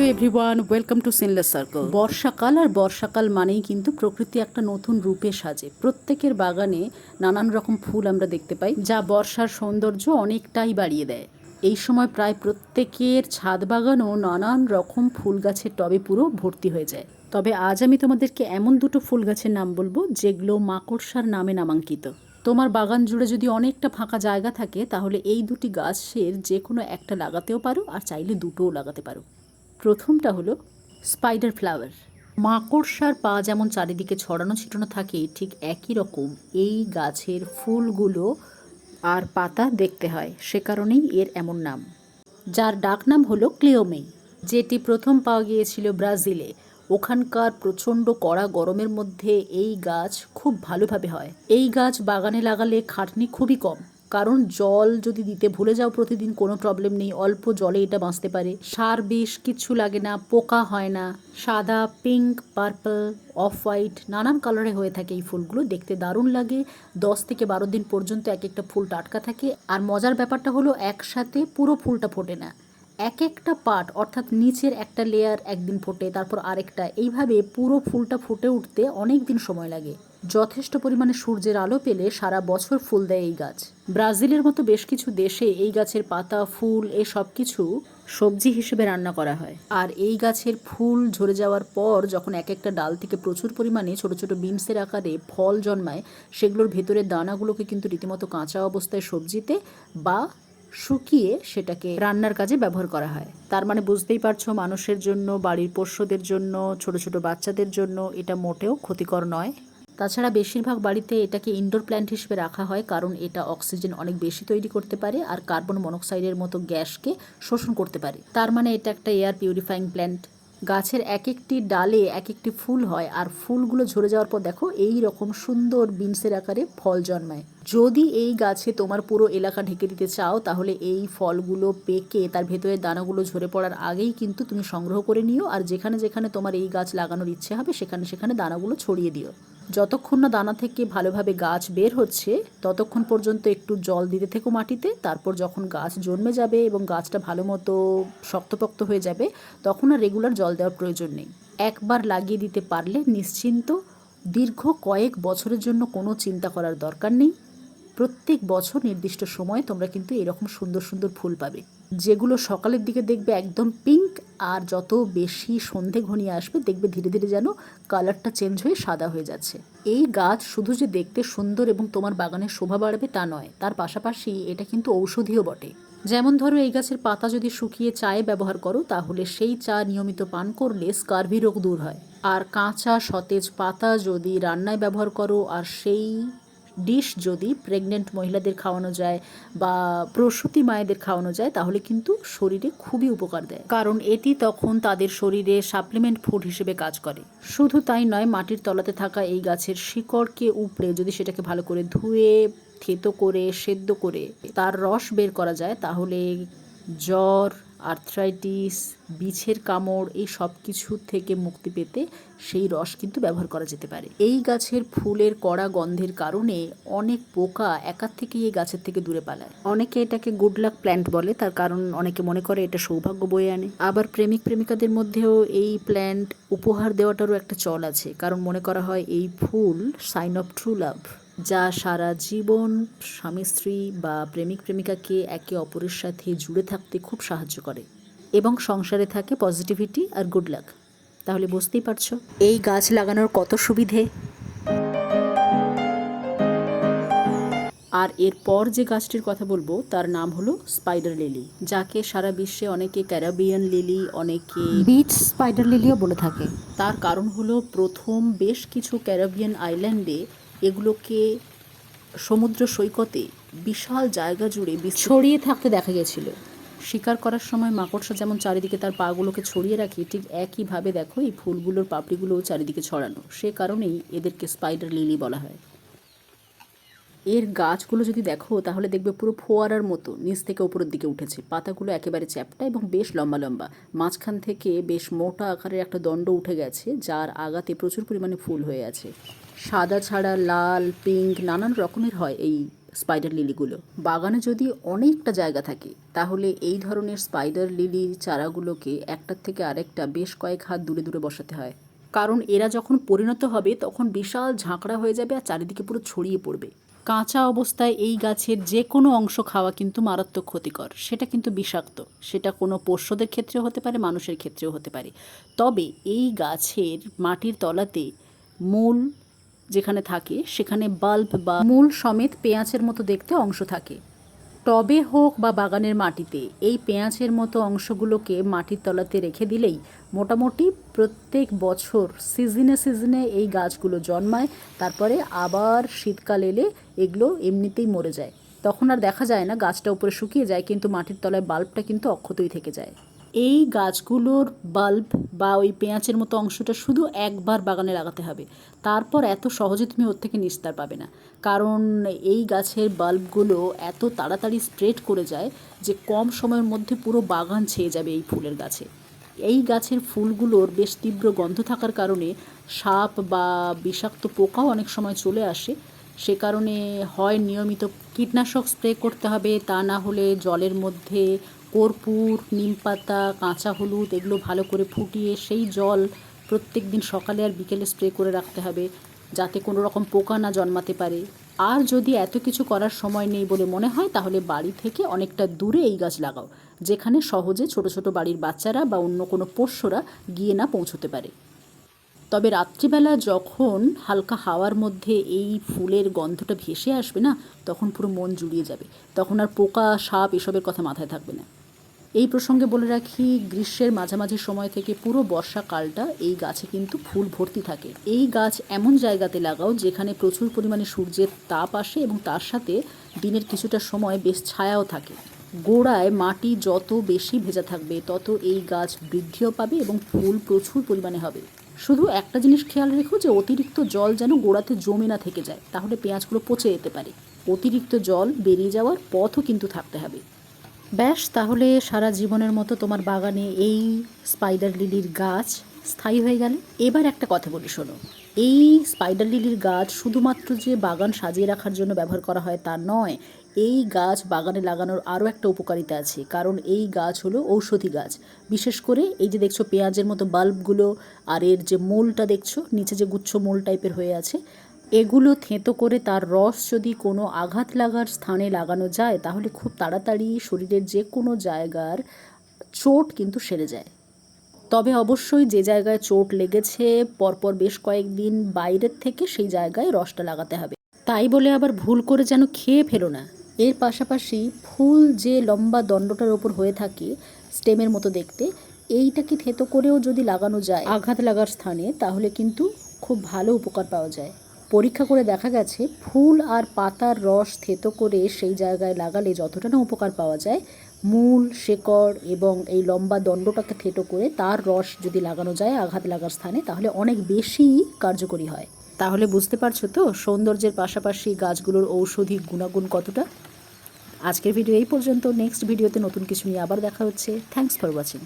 Hello everyone, welcome to sinless circle. বর্ষাকাল আর বর্ষাকাল মানেই কিন্তু প্রকৃতি একটা নতুন রূপে সাজে। প্রত্যেকের বাগানে নানান রকম ফুল আমরা দেখতে পাই, যা বর্ষার সৌন্দর্য অনেকটাই বাড়িয়ে দেয়। এই সময় প্রায় প্রত্যেকের ছাদ বাগানও নানান রকম ফুল গাছের টবে পুরো ভর্তি হয়ে যায়। তবে আজ আমি তোমাদেরকে এমন দুটো ফুল গাছের নাম বলব, যেগুলো মাকড়সার নামে নামাঙ্কিত। তোমার বাগান জুড়ে যদি অনেকটা ফাঁকা জায়গা থাকে, তাহলে এই দুটি গাছের যে কোনো একটা লাগাতেও পারো আর চাইলে দুটোও লাগাতে পারো। প্রথমটা হলো স্পাইডার ফ্লাওয়ার মাকড়সার পা যেমন চারিদিকে ছড়ানো ছিটানো থাকে, ঠিক একই রকম এই গাছের ফুলগুলো আর পাতা দেখতে হয়, সে কারণেই এর এমন নাম। যার ডাকনাম হলো ক্লিওমে, যেটি প্রথম পাওয়া গিয়েছিল ব্রাজিলে। ওখানকার প্রচণ্ড কড়া গরমের মধ্যে এই গাছ খুব ভালোভাবে হয়। এই গাছ বাগানে লাগালে খাটনি খুবই কম। কারণ জল যদি দিতে ভুলে যাও প্রতিদিন, কোনো প্রবলেম নেই। অল্প জলে এটা বাঁচতে পারে। সার বেশ কিচ্ছু লাগে না, পোকা হয় না। সাদা পিঙ্ক পার্পল অফ হোয়াইট নানান কালারে হয়ে থাকে এই ফুলগুলো। দেখতে দারুণ লাগে। দশ থেকে বারো দিন পর্যন্ত এক একটা ফুল টাটকা থাকে। আর মজার ব্যাপারটা হলো, একসাথে পুরো ফুলটা ফোটে না। এক একটা পার্ট অর্থাৎ নিচের একটা লেয়ার একদিন ফোটে, তারপর আরেকটা। এইভাবে পুরো ফুলটা ফুটে উঠতে অনেক দিন সময় লাগে। যথেষ্ট পরিমাণে সূর্যের আলো পেলে সারা বছর ফুল দেয় এই গাছ। ব্রাজিলের মতো বেশ কিছু দেশে এই গাছের পাতা, ফুল, এ সব কিছু সবজি হিসেবে রান্না করা হয়। আর এই গাছের ফুল ঝরে যাওয়ার পর যখন এক একটা ডাল থেকে প্রচুর পরিমাণে ছোট ছোট বিনসের আকারে ফল জন্মায়, সেগুলোর ভেতরের দানাগুলোকে কিন্তু রীতিমতো কাঁচা অবস্থায় সবজিতে বা শুকিয়ে সেটাকে রান্নার কাজে ব্যবহার করা হয়। তার মানে বুঝতেই পারছ, মানুষের জন্য, বাড়ির পোষ্যদের জন্য, ছোট ছোট বাচ্চাদের জন্য এটা মোটেও ক্ষতিকর নয়। তাছাড়া বেশিরভাগ বাড়িতে এটাকে ইনডোর প্ল্যান্ট হিসেবে রাখা হয় কারণ এটা অক্সিজেন অনেক বেশি তৈরি করতে পারে আর কার্বন মনোক্সাইডের মতো গ্যাসকে শোষণ করতে পারে। তার মানে এটা একটা এয়ার পিউরিফাইং প্ল্যান্ট গাছের এক একটি ডালে এক একটি ফুল হয় আর ফুলগুলো ঝরে যাওয়ার পর দেখো এই রকম সুন্দর বিনসের আকারে ফল জন্মায়। যদি এই গাছে তোমার পুরো এলাকা ঢেকে দিতে চাও তাহলে এই ফলগুলো পেকে তার ভেতরে দানাগুলো ঝরে পড়ার আগেই কিন্তু তুমি সংগ্রহ করে নিও আর যেখানে যেখানে তোমার এই গাছ লাগানোর ইচ্ছে হবে সেখানে সেখানে দানাগুলো ছড়িয়ে দিও। যতক্ষণ না দানা থেকে ভালোভাবে গাছ বের হচ্ছে, ততক্ষণ পর্যন্ত একটু জল দিতে থেকো মাটিতে। তারপর যখন গাছ জন্মে যাবে এবং গাছটা ভালো মতো শক্তপোক্ত হয়ে যাবে, তখন আর রেগুলার জল দেওয়ার প্রয়োজন নেই। একবার লাগিয়ে দিতে পারলে নিশ্চিন্ত দীর্ঘ কয়েক বছরের জন্য কোনো চিন্তা করার দরকার নেই। প্রত্যেক বছর নির্দিষ্ট সময়ে তোমরা কিন্তু এরকম সুন্দর সুন্দর ফুল পাবে। যেগুলো সকালের দিকে দেখবে একদম পিঙ্ক আর যত বেশি সন্ধে ঘনিয়ে আসবে, দেখবে ধীরে ধীরে যেন কালারটা চেঞ্জ হয়ে সাদা হয়ে যাচ্ছে। এই গাছ শুধু যে দেখতে সুন্দর এবং তোমার বাগানের শোভা বাড়বে তা নয়, তার পাশাপাশি এটা কিন্তু ঔষধিও বটে। যেমন ধরো, এই গাছের পাতা যদি শুকিয়ে চায়ে ব্যবহার করো, তাহলে সেই চা নিয়মিত পান করলে স্কার্ভি রোগ দূর হয়। আর কাঁচা সতেজ পাতা যদি রান্নায় ব্যবহার করো, আর সেই ডিশ যদি প্রেগনেন্ট মহিলাদের খাওয়ানো যায় বা প্রসূতি মায়েদের খাওয়ানো যায়, তাহলে কিন্তু শরীরে খুবই উপকার দেয়। কারণ এটি তখন তাদের শরীরে সাপ্লিমেন্ট ফুড হিসেবে কাজ করে। শুধু তাই নয়, মাটির তলাতে থাকা এই গাছের শিকড়কে উপড়ে যদি সেটাকে ভালো করে ধুয়ে, থেতো করে, সেদ্ধ করে তার রস বের করা যায়, তাহলে জ্বর আর্থ্রাইটিস বিছের কামড়, এই সব কিছু থেকে মুক্তি পেতে সেই রস কিন্তু ব্যবহার করা যেতে পারে। এই গাছের ফুলের কড়া গন্ধের কারণে অনেক পোকা একার থেকে এই গাছের থেকে দূরে পালায়। অনেকে এটাকে গুড লাক প্ল্যান্ট বলে, তার কারণ অনেকে মনে করে এটা সৌভাগ্য বয়ে আনে। আবার প্রেমিক প্রেমিকাদের মধ্যেও এই প্ল্যান্ট উপহার দেওয়াটারও একটা চল আছে, কারণ মনে করা হয় এই ফুল সাইন অফ ট্রু লাভ যা সারা জীবন স্বামী স্ত্রী বা প্রেমিক প্রেমিকাকে একে অপরের সাথে জুড়ে থাকতে খুব সাহায্য করে এবং সংসারে থাকে পজিটিভিটি আর গুড লাক তাহলে বুঝতেই পারছ এই গাছ লাগানোর কত সুবিধে? আর এরপর যে গাছটির কথা বলব তার নাম হলো স্পাইডার লিলি যাকে সারা বিশ্বে অনেকে ক্যারাবিয়ান লিলি অনেকে বিচ স্পাইডার লিলিও বলে থাকে। তার কারণ হলো প্রথম বেশ কিছু ক্যারাবিয়ান আইল্যান্ডে এগুলোকে সমুদ্র সৈকতে বিশাল জায়গা জুড়ে ছড়িয়ে থাকতে দেখা গেছিল। শিকার করার সময় মাকড়সা যেমন চারিদিকে তার পাগুলোকে ছড়িয়ে রাখে ঠিক একইভাবে দেখো এই ফুলগুলোর পাপড়িগুলোও চারিদিকে ছড়ানো। সে কারণেই এদেরকে স্পাইডার লিলি বলা হয়। এর গাছগুলো যদি দেখো তাহলে দেখবে পুরো ফোয়ারার মতো নিচ থেকে উপরের দিকে উঠেছে। পাতাগুলো একেবারে চ্যাপটা এবং বেশ লম্বা লম্বা। মাঝখান থেকে বেশ মোটা আকারের একটা দণ্ড উঠে গেছে যার আগাতে প্রচুর পরিমাণে ফুল হয়ে আছে। সাদা ছাড়া, লাল, পিঙ্ক, নানান রকমের হয় এই স্পাইডার লিলিগুলো বাগানে যদি অনেকটা জায়গা থাকে, তাহলে এই ধরনের স্পাইডার লিলির চারাগুলোকে একটার থেকে আরেকটা বেশ কয়েক হাত দূরে দূরে বসাতে হয়। কারণ এরা যখন পরিণত হবে, তখন বিশাল ঝাঁকড়া হয়ে যাবে আর চারিদিকে পুরো ছড়িয়ে পড়বে। কাঁচা অবস্থায় এই গাছের যে কোনো অংশ খাওয়া কিন্তু মারাত্মক ক্ষতিকর। সেটা কিন্তু বিষাক্ত। সেটা কোনো পোষ্যদের ক্ষেত্রেও হতে পারে, মানুষের ক্ষেত্রেও হতে পারে। তবে এই গাছের মাটির তলাতে মূল যেখানে থাকে, সেখানে বাল্ব বা মূল সমেত পেঁয়াজের মতো দেখতে অংশ থাকে। টবে হোক বা বাগানের মাটিতে, এই পেঁয়াজের মতো অংশগুলোকে মাটির তলাতে রেখে দিলেই মোটামুটি প্রত্যেক বছর সিজনে সিজনে এই গাছগুলো জন্মায়, তারপরে আবার শীতকাল এলে এগুলো এমনিতেই মরে যায়। তখন আর দেখা যায় না গাছটা উপরে শুকিয়ে যায়, কিন্তু মাটির তলায় বাল্বটা কিন্তু অক্ষতই থেকে যায়। এই গাছগুলোর বাল্ব বা ওই পেঁয়াজের মতো অংশটা শুধু একবার বাগানে লাগাতে হবে। তারপর এত সহজে তুমি ওর থেকে নিস্তার পাবে না। কারণ এই গাছের বাল্বগুলো এত তাড়াতাড়ি স্প্রেড করে যায় যে কম সময়ের মধ্যে পুরো বাগান ছেয়ে যাবে এই ফুলের গাছে। এই গাছের ফুলগুলোর বেশ তীব্র গন্ধ থাকার কারণে সাপ বা বিষাক্ত পোকাও অনেক সময় চলে আসে। সে কারণে হয় নিয়মিত কীটনাশক স্প্রে করতে হবে। তা না হলে জলের মধ্যে কর্পূর নিমপাতা কাঁচা হলুদ এগুলো ভালো করে ফুটিয়ে সেই জল প্রত্যেক দিন সকালে আর বিকেলে স্প্রে করে রাখতে হবে যাতে কোনো রকম পোকা না জন্মাতে পারে। আর যদি এত কিছু করার সময় নেই বলে মনে হয়, তাহলে বাড়ি থেকে অনেকটা দূরে এই গাছ লাগাও, যেখানে সহজে ছোট ছোট বাড়ির বাচ্চারা বা অন্য কোনো পোষ্যরা গিয়ে না পৌঁছতে পারে। তবে রাত্রিবেলা যখন হালকা হাওয়ার মধ্যে এই ফুলের গন্ধটা ভেসে আসবে না, তখন পুরো মন জুড়িয়ে যাবে। তখন আর পোকা, সাপ এসবের কথা মাথায় থাকবে না। এই প্রসঙ্গে বলে রাখি, গ্রীষ্মের মাঝামাঝি সময় থেকে পুরো বর্ষাকালটা এই গাছে কিন্তু ফুল ভর্তি থাকে। এই গাছ এমন জায়গাতে লাগাও যেখানে প্রচুর পরিমাণে সূর্যের তাপ আসে এবং তার সাথে দিনের কিছুটা সময় বেশ ছায়াও থাকে। গোড়ায় মাটি যত বেশি ভেজা থাকবে, তত এই গাছ বৃদ্ধিও পাবে এবং ফুল প্রচুর পরিমাণে হবে। শুধু একটা জিনিস খেয়াল রেখো যে, অতিরিক্ত জল যেন গোড়াতে জমে না থেকে যায়, তাহলে পেঁয়াজগুলো পচে যেতে পারে। অতিরিক্ত জল বেরিয়ে যাওয়ার পথও কিন্তু থাকতে হবে। ব্যাস, তাহলে সারা জীবনের মতো তোমার বাগানে এই স্পাইডার লিলির গাছ স্থায়ী হয়ে গেল। এবার একটা কথা বলি, শোনো। এই স্পাইডার লিলির গাছ শুধুমাত্র যে বাগান সাজিয়ে রাখার জন্য ব্যবহার করা হয় তা নয়, এই গাছ বাগানে লাগানোর আরও একটা উপকারিতা আছে। কারণ এই গাছ হলো ঔষধি গাছ। বিশেষ করে এই যে দেখছ পেঁয়াজের মতো বাল্বগুলো আর এর যে মূলটা দেখছ, নিচে যে গুচ্ছ মূল টাইপের হয়ে আছে এগুলো থেঁতো করে তার রস যদি কোনো আঘাত লাগার স্থানে লাগানো যায়, তাহলে খুব তাড়াতাড়ি শরীরের যে কোনো জায়গার চোট কিন্তু সেরে যায়। তবে অবশ্যই যে জায়গায় চোট লেগেছে, পরপর বেশ কয়েকদিন বাইরের থেকে সেই জায়গায় রসটা লাগাতে হবে। তাই বলে আবার ভুল করে যেন খেয়ে ফেলো না। এর পাশাপাশি ফুল যে লম্বা দণ্ডটার ওপর হয়ে থাকে স্টেমের মতো দেখতে এইটাকে থেতো করেও যদি লাগানো যায়, আঘাত লাগার স্থানে, তাহলে কিন্তু খুব ভালো উপকার পাওয়া যায়। পরীক্ষা করে দেখা গেছে, ফুল আর পাতার রস থেতো করে সেই জায়গায় লাগালে যতটা না উপকার পাওয়া যায়, মূল, শেকড় এবং এই লম্বা দণ্ডটাকে থেতো করে তার রস যদি লাগানো যায় আঘাত লাগার স্থানে, তাহলে অনেক বেশি কার্যকরী হয়। তাহলে বুঝতে পারছ তো সৌন্দর্যের পাশাপাশি গাছগুলোর ঔষধি গুণাগুণ কতটা? আজকের ভিডিও এই পর্যন্ত। নেক্সট ভিডিওতে নতুন কিছু নিয়ে আবার দেখা হচ্ছে। Thanks for watching